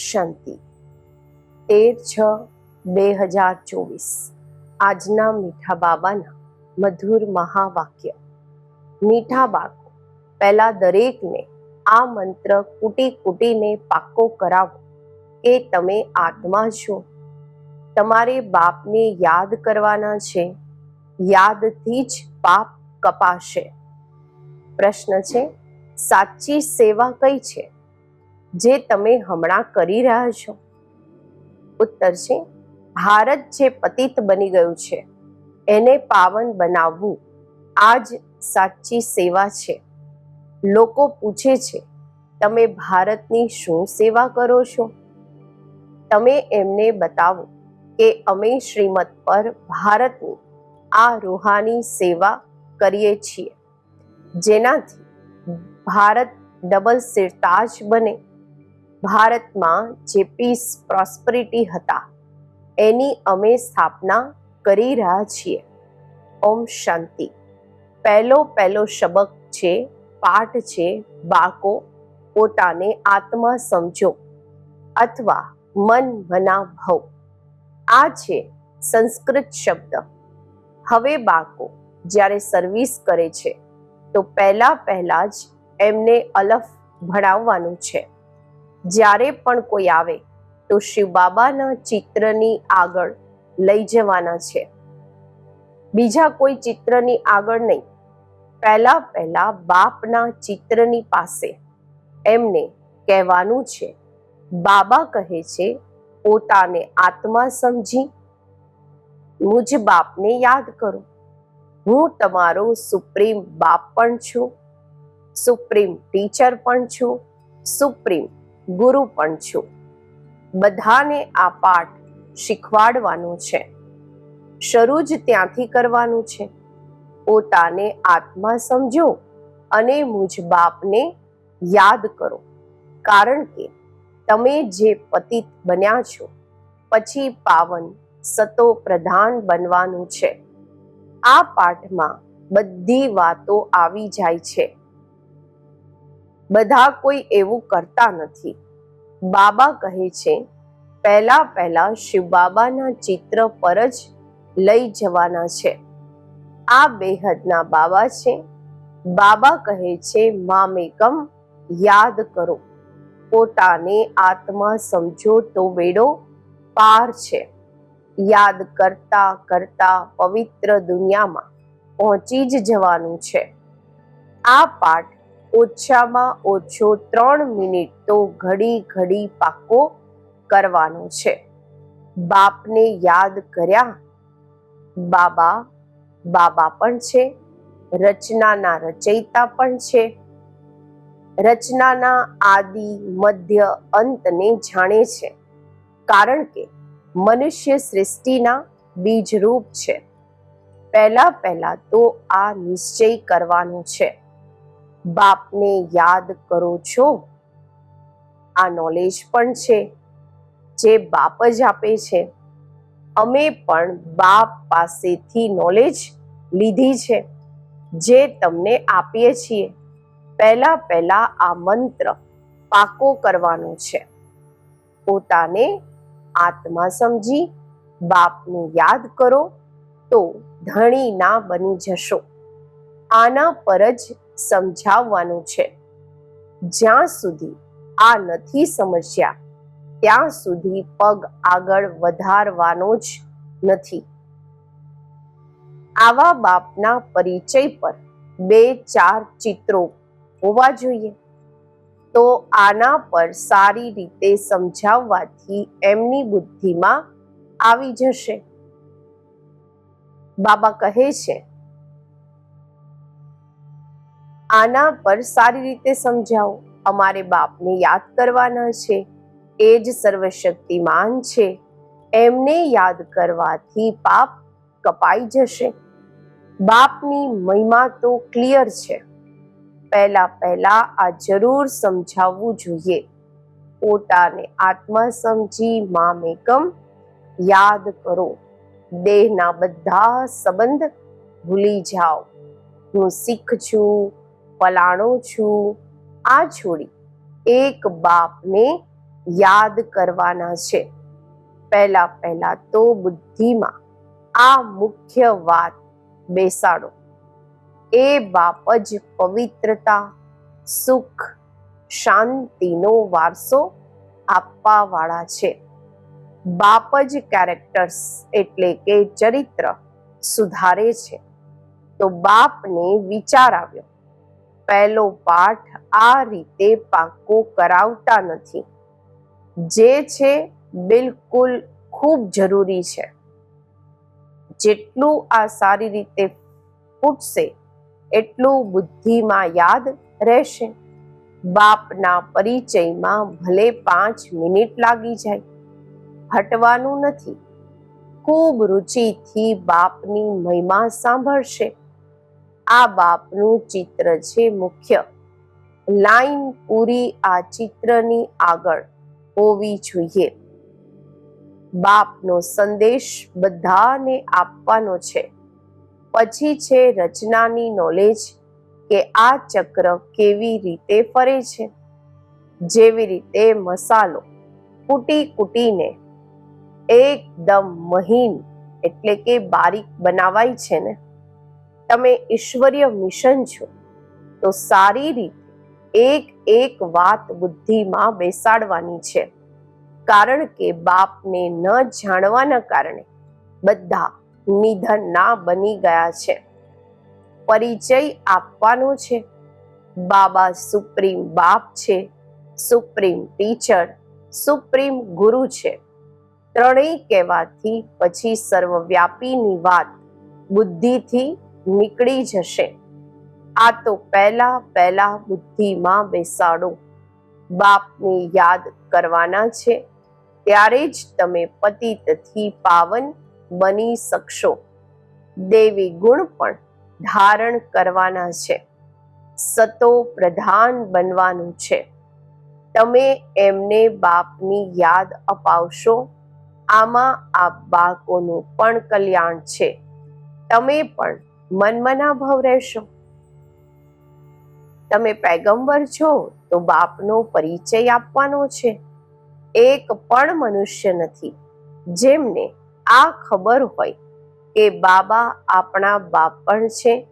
શાંતિ. તેર છ બે હજાર ચોવીસ. આજના મીઠા બાબાના મધુર મહાવાક્ય. મીઠા બાકો પહેલા દરેકને આ મંત્ર કૂટી કૂટીને પાકો કરાવો કે તમે આત્મા છો. તમારે બાપને યાદ કરવાના છે. યાદથી જ પાપ કપાશે. પ્રશ્ન છે, સાચી સેવા કઈ છે? જે તમે હમણાં કરી રહ્યા છો. ઉત્તર છે, ભારત જે પતિત બની ગયું છે, એને પાવન બનાવવું આ જ સાચી સેવા છે. લોકો પૂછે છે, તમે ભારતની શું સેવા કરો છો? તમે એમને બતાવો કે અમે શ્રીમત પર ભારતની આ રૂહાની સેવા કરીએ છીએ. જેનાથી ભારત ડબલ સિરતાજ બને. ભારતમાં જે પીસ પ્રોસ્પરિટી હતા, એની અમે સ્થાપના કરી રહ્યા છીએ. ઓમ શાંતિ. પહેલો પહેલો શબક છે, પાઠ છે બાકો પોતાને આત્મા સમજો અથવા મન મના ભવ આ છે સંસ્કૃત શબ્દ. હવે બાકો જ્યારે સર્વિસ કરે છે, તો પહેલા પહેલા જ એમને અલફ ભણાવવાનું છે. જ્યારે પણ કોઈ આવે, તો શિવ બાબાના ચિત્રની આગળ લઈ જવાના છે. બીજા કોઈ ચિત્રની આગળ નહીં. પહેલા પહેલા બાપના ચિત્રની પાસે એમને કહેવાનું છે, બાબા કહે છે, પોતાને આત્મા સમજી, મુજ બાપને યાદ કરો. હું તમારો સુપ્રીમ બાપ પણ છું, સુપ્રીમ ટીચર પણ છું, સુપ્રીમ ગુરુ પણ છું. બધાને આ પાઠ શીખવાડવાનો છે. શરૂ જ ત્યાંથી કરવાનું છે. પોતાને આત્મા સમજો અને મુજ બાપને યાદ કરો. કારણ કે તમે જે પતિત બન્યા છો, પછી પાવન સતો પ્રધાન બનવાનું છે. આ પાઠમાં બધી વાતો આવી જાય છે. બધા કોઈ એવું કરતા નથી. બાબા કહે છે, પહેલા પહેલા શિવ બાબાના ચિત્ર પર જ લઈ જવાના છે. આ બેહદના બાબા છે. બાબા કહે છે, મામેકમ યાદ કરો. પોતાને આત્મા સમજો તો વેડો પાર છે. યાદ કરતા કરતા પવિત્ર દુનિયામાં પહોંચી જ જવાનું છે. આ પાઠ ઓછામાં ઓછો ત્રણ મિનિટ તો ઘડી ઘડી પાકો કરવાનો છે. બાપને યાદ કર્યા? બાબા બાબા પણ છે. રચનાના રચયિતા પણ છે. રચનાના આદિ મધ્ય અંતને જાણે છે. કારણ કે મનુષ્ય સૃષ્ટિના બીજરૂપ છે. પહેલા પહેલા તો આ નિશ્ચય કરવાનો છે. બાપને યાદ કરો છો? આ નોલેજ પણ છે, જે બાપ જ આપે છે. અમે પણ બાપ પાસેથી નોલેજ લીધી છે, જે તમને આપીએ છીએ. પહેલા પહેલા આ મંત્ર પાકો કરવાનો છે. પોતાને આત્મા સમજી બાપને યાદ કરો તો ધણી ના બની જશો. આના પર જ સમજાવવાનું છે. જ્યાં સુધી આ નથી સમજ્યા ત્યાં સુધી પગ આગળ વધારવાનો જ નથી. આવા બાપના પરિચય પર બે ચાર ચિત્રો હોવા જોઈએ. તો આના પર સારી રીતે સમજાવવાથી એમની બુદ્ધિમાં આવી જશે. બાબા કહે છે આના પર સારી રીતે સમજાવો. અમારે બાપને યાદ કરવાના છે. એ જ સર્વશક્તિમાન છે. એમને યાદ કરવાથી પાપ કપાઈ જશે. બાપની મહિમા તો ક્લિયર છે. પહેલા પહેલા આ જરૂર સમજાવવું જોઈએ. પોતાને આત્મા સમજી મામેકમ યાદ કરો. દેહના બધા સંબંધ ભૂલી જાઓ. હું શીખ છું. ફલાણો છું. આ છોડી એક બાપને યાદ કરવાના છે. પહેલા પહેલા તો બુદ્ધિમાં આ મુખ્ય વાત બેસાડો. એ બાપ જ પવિત્રતા, સુખ, શાંતિનો વારસો આપવા વાળા છે. બાપ જ કેરેક્ટર્સ એટલે કે ચરિત્ર સુધારે છે. તો બાપને વિચાર આવ્યો. પહેલો પાઠ આ રીતે પાકો કરાવતા નથી. જે છે બિલકુલ ખૂબ જરૂરી છે. જેટલું આ સારી રીતે ફૂટશે, એટલું બુદ્ધિમાં યાદ રહેશે. બાપના પરિચયમાં ભલે પાંચ મિનિટ લાગી જાય, હટવાનું નથી. ખૂબ રુચિથી બાપની મહિમા સાંભળશે. આ બાપનું ચિત્ર છે મુખ્ય. લાઈન પૂરી આ ચિત્રની આગળ હોવી જોઈએ. બાપનો સંદેશ બધાને આપવાનો છે. પછી છે રચનાની નોલેજ કે આ ચક્ર કેવી રીતે ફરે છે. જેવી રીતે મસાલો કૂટી કૂટીને એકદમ મહીન એટલે કે બારીક બનાવાય છે ને. તમે ઈશ્વરીય મિશન છો, તો સારી રીતે એક એક વાત બુદ્ધિમાં બેસાડવાની છે. કારણ કે બાપને ન જાણવાના કારણે બધા નિધનના બની ગયા છે. પરિચય આપવાનો છે. બાબા સુપ્રીમ બાપ છે, સુપ્રીમ ટીચર, સુપ્રીમ ગુરુ છે. ત્રણેય કહેવાથી પછી સર્વવ્યાપીની વાત બુદ્ધિથી નીકળી જશે. આ તો પહેલા પહેલા બુદ્ધિમાં બેસાડો. બાપને યાદ કરવાના છે. ત્યારે જ તમે પતિતથી પાવન બની શકશો. દેવી ગુણ પણ ધારણ કરવાના છે. સતો પ્રધાન બનવાનું છે. તમે એમને બાપની યાદ અપાવશો. આમાં આ બાળકોનું પણ કલ્યાણ છે. તમે પણ મનમના ભાવ રહેશો. તમે પૈગંબર છો તો બાપનો પરિચય આપવાનો છે. એક પણ મનુષ્ય નથી. જેમને આ ખબર હોય કે બાબા આપણા બાપ પણ છે,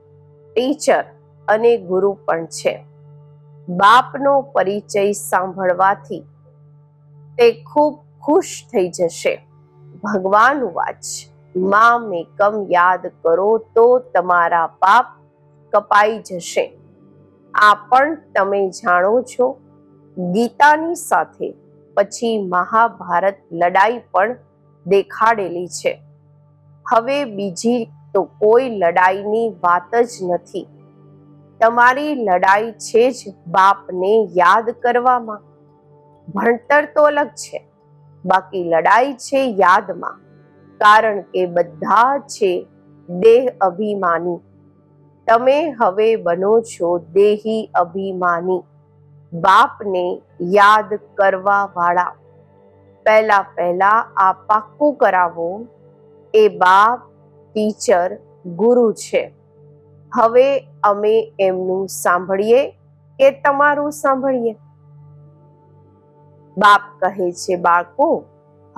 ટીચર અને ગુરુ પણ છે. બાપનો પરિચય સાંભળવાથી તે ખૂબ ખુશ થઈ જશે. ભગવાન વાચ. માં મેકમ યાદ કરો તો તમારા પાપ કપાઈ જશે. આ પણ તમે જાણો છો. ગીતાની સાથે પછી મહાભારત લડાઈ પણ દેખાડેલી છે. હવે બીજી તો કોઈ લડાઈની વાત જ નથી. તમારી લડાઈ છે જ બાપને યાદ કરવામાં. ભણતર તો અલગ છે. બાકી લડાઈ છે યાદમાં. કારણ કે બધા છે દેહ અભિમાની. તમે હવે બનો છો દેહી અભિમાની. બાપને યાદ કરવા વાળા. પહેલા પહેલા આ પાક્કું કરાવો. એ બાપ, ટીચર, ગુરુ છે. હવે અમે એમનું સાંભળીએ કે તમારું સાંભળીએ? બાપ કહે છે, બાળકો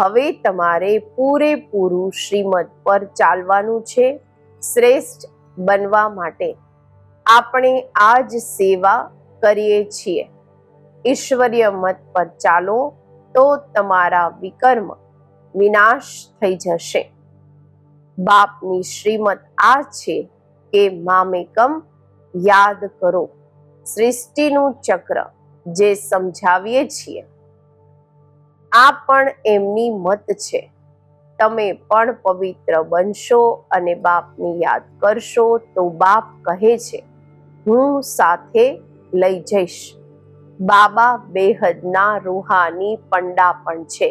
હવે તમારે પૂરેપૂરું શ્રીમદ પર ચાલવાનું છે. શ્રેષ્ઠ બનવા માટે આપણે આ જ સેવા કરીએ છીએ. ઈશ્વરીય મત પર ચાલો તો તમારા વિકર્મ વિનાશ થઈ જશે. બાપની શ્રીમત આ છે કે મામેકમ યાદ કરો. સૃષ્ટિનું ચક્ર જે સમજાવીએ છીએ આ પણ એમની મત છે. તમે પણ પવિત્ર બનશો અને બાપની યાદ કરશો તો બાપ કહે છે, હું સાથે લઈ જઈશ. બાબા બેહદના રૂહાની પંડા પણ છે.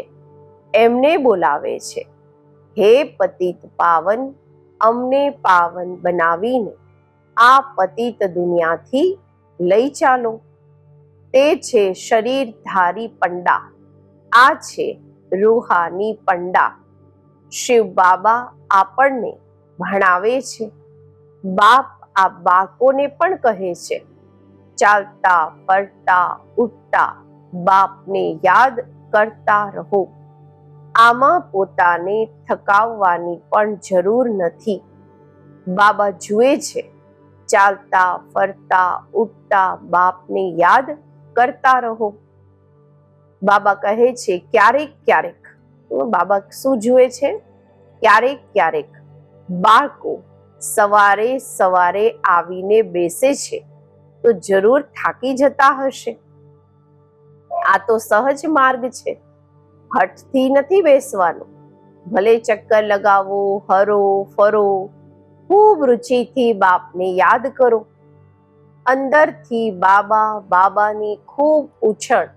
એમને બોલાવે છે, હે પતિત પાવન, અમને પાવન બનાવીને આ પતિત દુનિયાથી લઈ ચાલો. તે છે શરીરધારી પંડા. આ છે રૂહાની પંડા. શિવ બાબા આપણને ભણાવે છે. બાપ આ બાળકોને પણ કહે છે. ચાલતા, ફરતા, ઉઠતા બાપને યાદ કરતા રહો. આમાં પોતાને થકાવવાની પણ જરૂર નથી. બાબા જુએ છે. ચાલતા, ફરતા, ઉઠતા બાપને યાદ કરતા રહો. બાબા કહે છે, ક્યારેક ક્યારેક. બાબા શું જુએ છે? ક્યારેક ક્યારેક. બાળકો સવારે સવારે આવીને બેસે છે, તો જરૂર થાકી જતા હશે. આ તો સહજ માર્ગ છે. હઠથી નથી બેસવાનું. ભલે ચક્કર લગાવો, હરો, ફરો, ખૂબ રુચિથી બાપને યાદ કરો. અંદરથી બાબા બાબાની ખૂબ ઉછળ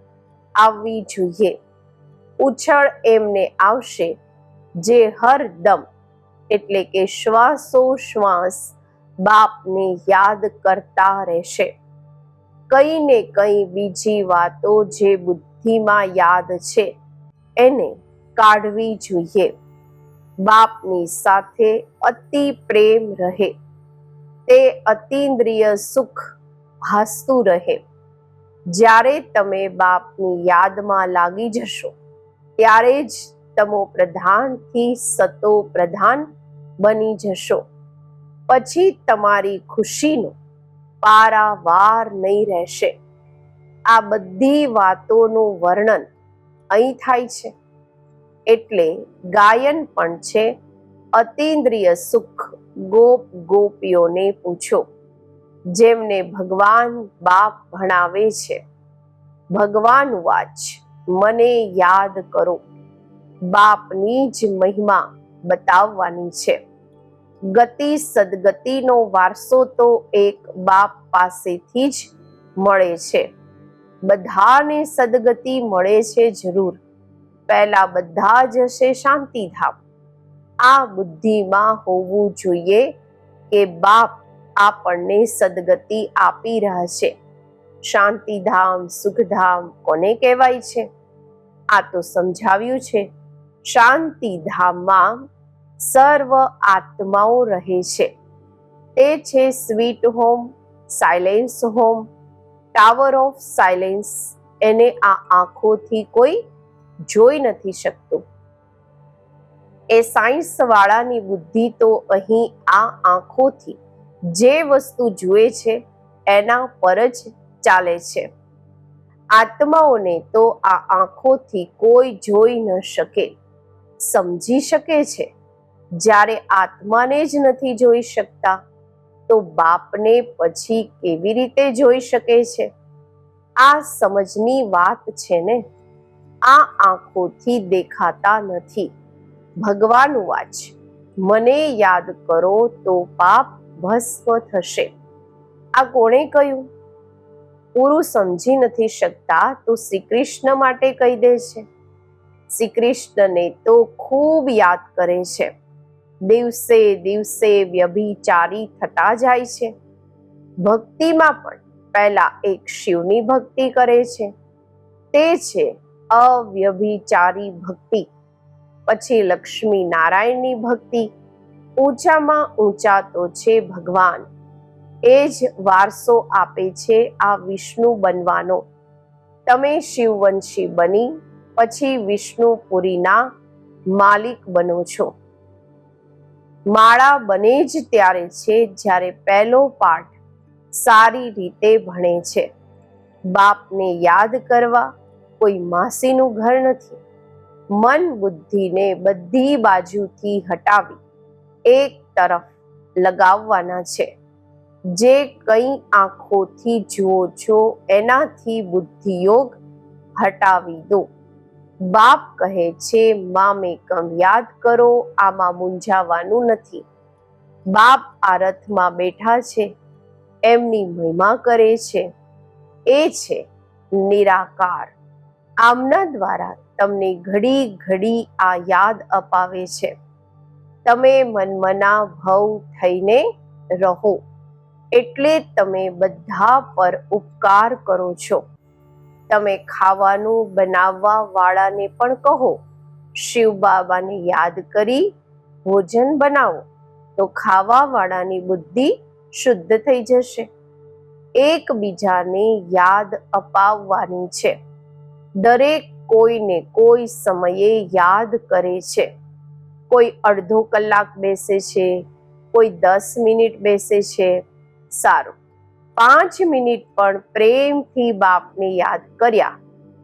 આવવી જોઈએ. ઉછળ એમને આવશે જે હરદમ, એટલે કે શ્વાસો શ્વાસ બાપને યાદ કરતા રહેશે. કઈ ને કઈ બીજી વાતો જે બુદ્ધિમાં યાદ છે, એને કાઢવી જોઈએ. બાપની સાથે અતિ પ્રેમ રહે. તે અતિન્દ્રિય સુખ ભાસતું રહે. જ્યારે તમે બાપની યાદમાં લાગી જશો, ત્યારે જ તમો પ્રધાનથી સતો પ્રધાન બની જશો. પછી તમારી ખુશીનો પારાવાર નહીં રહેશે. આ બધી વાતોનું વર્ણન અહીં થાય છે. એટલે ગાયન પણ છે, અતિન્દ્રિય સુખ ગોપ ગોપીઓને પૂછો. જેમને ભગવાન બાપ ભણાવે છે. ભગવાન વાચ, મને યાદ કરો. બાપની જ મહિમા બતાવવાની છે. ગતિ સદગતિનો વારસો તો એક બાપ પાસેથી જ મળે છે. બધાને સદગતિ મળે છે જરૂર. પહેલા બધા જ હશે શાંતિધામ. આ બુદ્ધિમાં હોવું જોઈએ કે બાપ આપણને સદગતિ આપી રહ્યા છે. શાંતિધામ, સુખધામ કોને કહેવાય છે? આ તો સમજાવ્યું છે. શાંતિધામમાં સર્વ આત્માઓ રહે છે. તે છે sweet home, silence home, tower of silence. એને આ આંખોથી કોઈ જોઈ નથી શકતું. એ સાયન્સ વાળાની બુદ્ધિ તો અહીં આ આંખોથી જે વસ્તુ જુએ છે, એના પર જ ચાલે છે. આત્માઓને તો આ આંખોથી કોઈ જોઈ ન શકે. સમજી શકે છે. જ્યારે આત્માને જ નથી જોઈ શકતા, તો બાપને પછી કેવી રીતે જોઈ શકે છે? આ સમજની વાત છે ને? આ આંખોથી દેખાતા નથી. ભગવાન વાચ મને યાદ કરો તો પાપ ભસ્મ થશે આ કોણે કહ્યું? પૂરું સમજી નથી શકતા તો શ્રી કૃષ્ણ માટે કહી દે છે. શ્રી કૃષ્ણને તો ખૂબ યાદ કરે છે. દિવસે દિવસે વ્યભિચારી થતા જાય છે. ભક્તિમાં પણ પહેલા એક શિવની ભક્તિ કરે છે. તે છે અવ્યભિચારી ભક્તિ. પછી લક્ષ્મી નારાયણની ભક્તિ. ઊંચામાં ઊંચા તો છે ભગવાન. એ જ વારસો આપે છે આ વિષ્ણુ બનવાનો. તમે શિવવંશી બની, પછી વિષ્ણુપુરીના માલિક બનો છો. માળા બને જ ત્યારે છે જ્યારે પહેલો પાઠ સારી રીતે ભણે છે. બાપને યાદ કરવા કોઈ માસીનું ઘર નથી. મન બુદ્ધિને બધી બાજુથી હટાવી એક તરફ લગાવવાના છે. જે કંઈ આંખોથી જુઓ છો, એનાથી બુદ્ધિયોગ હટાવી દો. બાપ કહે છે, મામે કમ યાદ કરો, આમાં મૂંઝાવાનું નથી. બાપ આ રથમાં બેઠા છે, એમની મહિમા કરે છે. એ છે નિરાકાર. આમના દ્વારા તમને ઘડી ઘડી આ યાદ અપાવે છે. તમે મનમના ભવ થઈને રહો. એટલે તમે બધા પર ઉપકાર કરો છો. તમે ખાવાનું બનાવવા વાળાને પણ કહો, શિવ બાબાને યાદ કરી ભોજન બનાવો. તો ખાવા વાળાની બુદ્ધિ શુદ્ધ થઈ જશે. એકબીજાને યાદ અપાવવાની છે. દરેક કોઈને કોઈ સમયે યાદ કરે છે. કોઈ અડધો કલાક બેસે છે, કોઈ દસ મિનિટ બેસે છે, સારું. પાંચ મિનિટ પણ પ્રેમથી બાપને યાદ કર્યા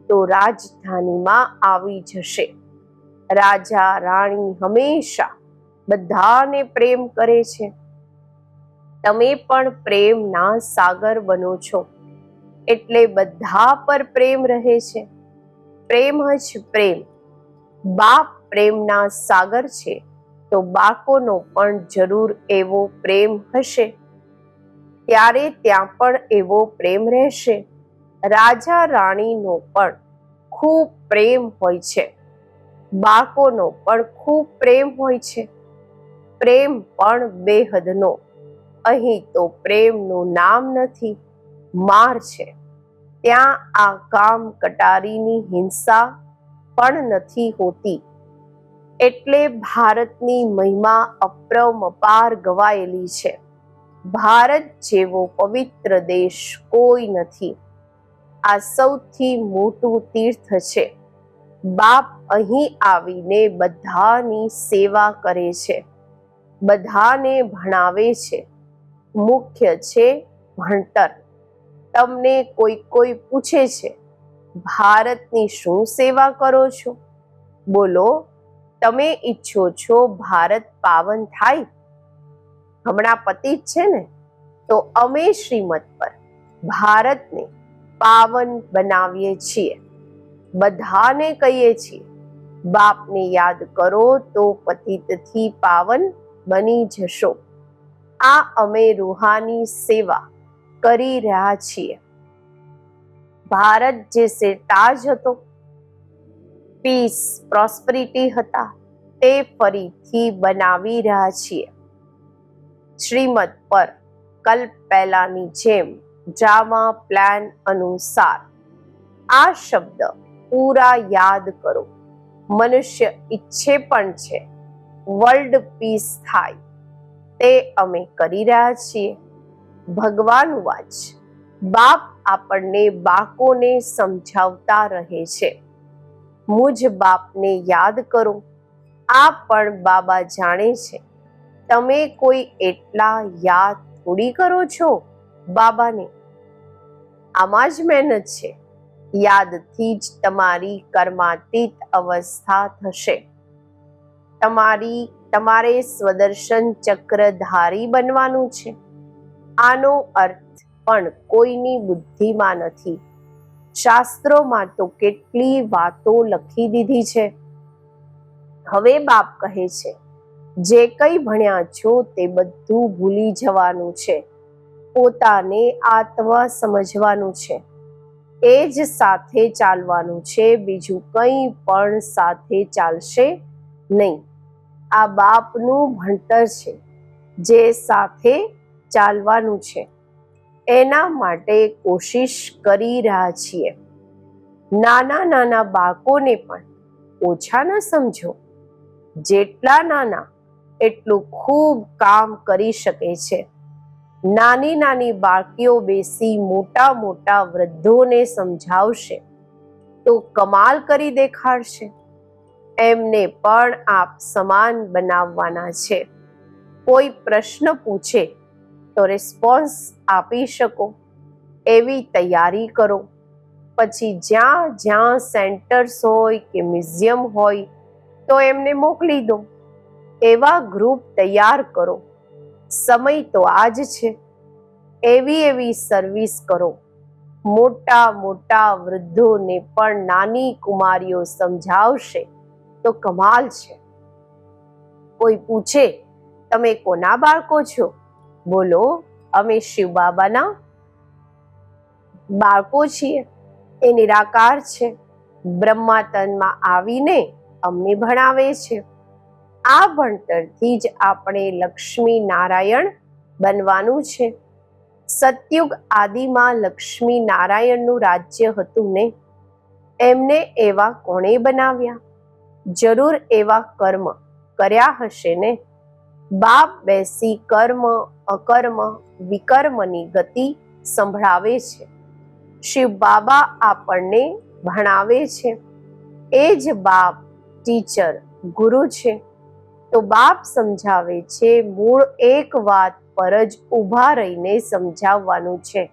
તો રાજધાનીમાં આવી જશે. રાજા, રાણી હંમેશા બધાને પ્રેમ કરે છે. તમે પણ પ્રેમના સાગર બનો છો, એટલે બધા પર પ્રેમ રહે છે. પ્રેમ જ પ્રેમ. બાપ પ્રેમના સાગર છે, તો બાકોનો પણ જરૂર એવો પ્રેમ હશે. ત્યારે ત્યાં પણ એવો પ્રેમ રહેશે. રાજા રાણીનો પણ ખૂબ પ્રેમ હોય છે. બાકોનો પણ ખૂબ પ્રેમ હોય છે. પ્રેમ પણ બેહદનો. અહીં તો પ્રેમનું નામ નથી, માર છે. ત્યાં આ કામ કટારીની હિંસા પણ નથી હોતી. એટલે ભારતની મહિમા અપ્રમપાર ગવાયેલી છે. ભારત જેવો પવિત્ર દેશ કોઈ નથી. આ સૌથી મોટું તીર્થ છે. બાપ અહીં આવીને બધાની સેવા કરે છે. બધાને ભણાવે છે. મુખ્ય છે ભણતર. તમને કોઈ કોઈ પૂછે છે, ભારતની શું સેવા કરો છો? બોલો તમે ઈચ્છો છો ભારત પાવન થાય? હમણાં પતિ જ છે ને? તો અમે શ્રીમત પર ભારતને પાવન બનાવીએ છીએ. બધાને કહીએ છીએ, બાપને યાદ કરો તો પતિતથી પાવન બની જશો. આ અમે રૂહાની સેવા કરી રહ્યા છીએ. ભારત જે સેતાજ હતો પીસ પ્રોસ્પરિટી હતા. તે ફરીથી બનાવી રહ્યા છીએ. શ્રીમદ પર કલ્પ પહેલાની જેમ ડ્રામા પ્લાન અનુસાર આ શબ્દ પૂરા યાદ કરો. મનુષ્ય ઈચ્છે પણ છે વર્લ્ડ પીસ થાય. તે અમે કરી રહ્યા છીએ. ભગવાન વાચ બાપ આપણને બાકોને સમજાવતા રહે છે. મુજ બાપને યાદ કરો. આ પણ બાબા જાણે છે. તમે કોઈ એટલા યાદ થોડી કરો છો બાબાને? આમાં જ મહેનત છે. યાદથી જ તમારી કર્માતીત અવસ્થા થશે. તમારી, તમારે સ્વદર્શન ચક્રધારી બનવાનું છે. આનો અર્થ પણ કોઈની બુદ્ધિમાં નથી. શાસ્ત્રોમાં તો કેટલી વાતો લખી દીધી છે. હવે બાપ કહે છે, જે કંઈ ભણ્યા છો તે બધું ભૂલી જવાનું છે. પોતાને આત્મા સમજવાનું છે. એ જ સાથે ચાલવાનું છે, બીજું કંઈ પણ સાથે ચાલશે નહીં. આ બાપનું ભણતર છે, જે સાથે ચાલવાનું છે. એના માટે કોશિશ કરી રહ્યા છીએ. નાના નાના બાળકોને પણ ઓછા ન સમજો. જેટલા નાના, એટલું ખૂબ કામ કરી શકે છે. નાની નાની બાળકીઓ બેસી મોટા મોટા વૃદ્ધોને સમજાવશે તો કમાલ કરી દેખાડશે. એમને પણ આપ સમાન બનાવવાના છે. કોઈ પ્રશ્ન પૂછે તો રિસ્પોન્સ આપી શકો. એવી તૈયારી કરો. પછી જ્યાં જ્યાં સેન્ટર્સ હોય કે મ્યુઝિયમ હોય, તો એમને મોકલી દો. એવા ગ્રુપ તૈયાર કરો. સમય તો આજ છે. એવી એવી સર્વિસ કરો. મોટા મોટા વૃદ્ધોને પણ નાની કુમારીઓ સમજાવશે તો કમાલ છે. કોઈ પૂછે, તમે કોના બાળકો છો? બોલો, અમે શિવ બાબાના બાળકો છીએ. એ નિરાકાર છે. બ્રહ્માતનમાં આવીને અમને ભણાવે છે. આ ભણતરથી જ આપણે લક્ષ્મી નારાયણ બનવાનું છે. સતયુગ આદિમાં લક્ષ્મી નારાયણનું રાજ્ય હતું ને? એમને એવા કોણે બનાવ્યા? જરૂર એવા કર્મ કર્યા હશે ને? બાપ બેસી કર્મ, અકર્મ, વિકર્મની ગતિ સંભળાવે છે. શિવ બાબા આપણને ભણાવે છે. એ જ બાપ ટીચર, ગુરુ છે. તો બાપ સમજાવે છે, મૂળ એક વાત પર જ ઊભા રહીને સમજાવવાનું છે.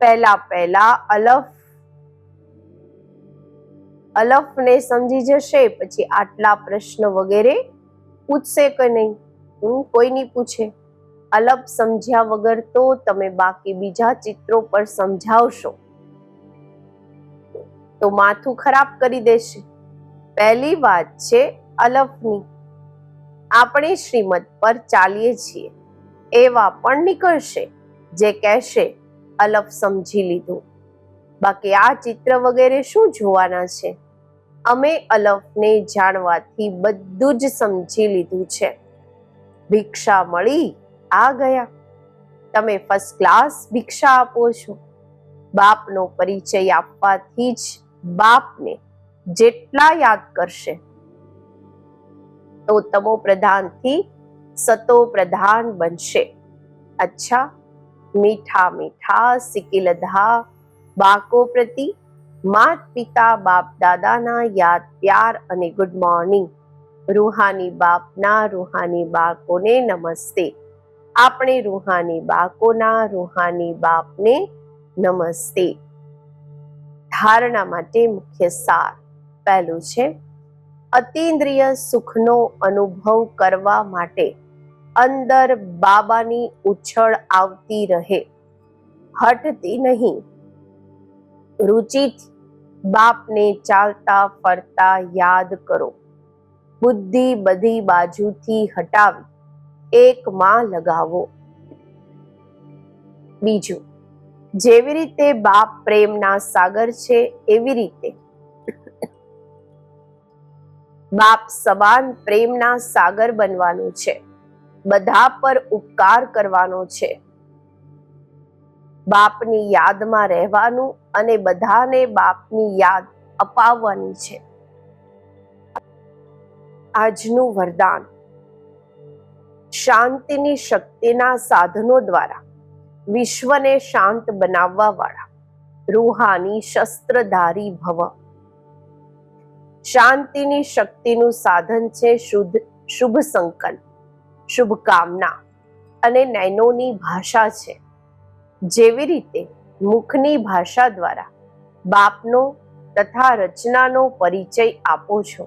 પહેલા પહેલા અલફ, અલફને સમજી જશે, પછી આટલા પ્રશ્ન વગેરે પૂછશે કે નહીં? હું કોઈ નહીં પૂછે? અલપ સમજ્યા વગર તો તમે બાકી બીજા ચિત્રો પર સમજાવશો. તો માથું ખરાબ કરી દેશે. પહેલી વાત છે અલફની. આપણે શ્રીમદ પર ચાલીએ છીએ. એવા પણ નીકળશે જે કહેશે, અલફ સમજી લીધું. બાકી આ ચિત્ર વગેરે શું જોવાના છે? અમે અલફને જાણવાથી બધું જ સમજી લીધું છે. ભિક્ષા મળી, આ ગયા. તમે ફર્સ્ટ ક્લાસ ભિક્ષા આપો છો. બાપનો પરિચય આપવાથી જ બાપને જેટલા યાદ કરશે. તો તમો પ્રધાનથી સતો પ્રધાન બનશે. અચ્છા, મીઠા મીઠા, સિકિલધા, બાકો પ્રતિ માત પિતા બાપ દાદાના યાદ, પ્યાર અને ગુડ મોર્નિંગ રૂહાની બાપના રૂહાની બાળકોને નમસ્તે. આપણે રૂહાની બાળકોના રૂહાની બાપને નમસ્તે. ધારણા માટે મુખ્ય સાર. પહેલું છે, અતિન્દ્રિય સુખનો અનુભવ કરવા માટે અંદર બાબાની ઉછળ આવતી રહે. હટતી નહીં. રુચિથી બાપને ચાલતા ફરતા યાદ કરો. બુદ્ધિ બધી બાજુથી હટાવી એકમાં લગાવો. બીજું, જેવી રીતે બાપ પ્રેમના સાગર છે, એવી રીતે. બાપ સમાન પ્રેમના સાગર બનવાનું છે, બધા પર ઉપકાર કરવાનો છે. બાપની યાદમાં રહેવાનું અને બધાને બાપની યાદ અપાવવાની છે. આજનું વરદાન. શાંતિની શક્તિના સાધનો દ્વારા વિશ્વને શાંત બનાવવા વાળા રૂહાની શસ્ત્રધારી ભવ. શાંતિની શક્તિનું સાધન છે શુદ્ધ, શુભ સંકલ્પ, શુભકામના અને નૈનોની ભાષા છે. જેવી રીતે મુખની ભાષા દ્વારા બાપનો તથા રચનાનો પરિચય આપો છો.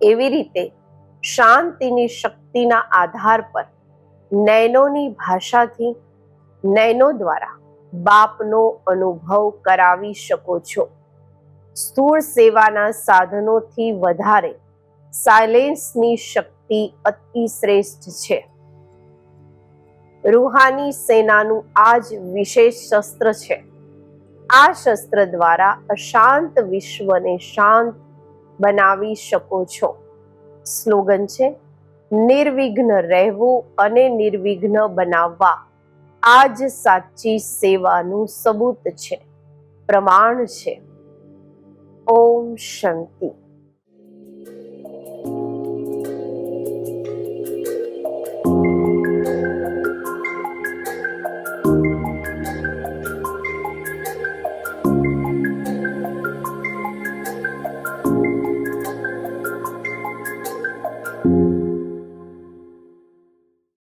એવી રીતે શાંતિની શક્તિના આધાર પર નૈનોની ભાષાથી નૈનો દ્વારા બાપનો અનુભવ કરાવી શકો છો. સ્થૂળ સેવાના સાધનોથી વધારે સાયલેન્સની શક્તિ અતિ શ્રેષ્ઠ છે. રૂહાની સેનાનું આ જ વિશેષ શસ્ત્ર છે. આ શસ્ત્ર દ્વારા અશાંત વિશ્વને શાંત બનાવી શકો છો. સ્લોગન છે, નિર્વિઘ્ન રહેવું અને નિર્વિઘ્ન બનાવવા. આ જ સાચી સેવાનું સબૂત છે. પ્રમાણ છે. ઓમ શાંતિ.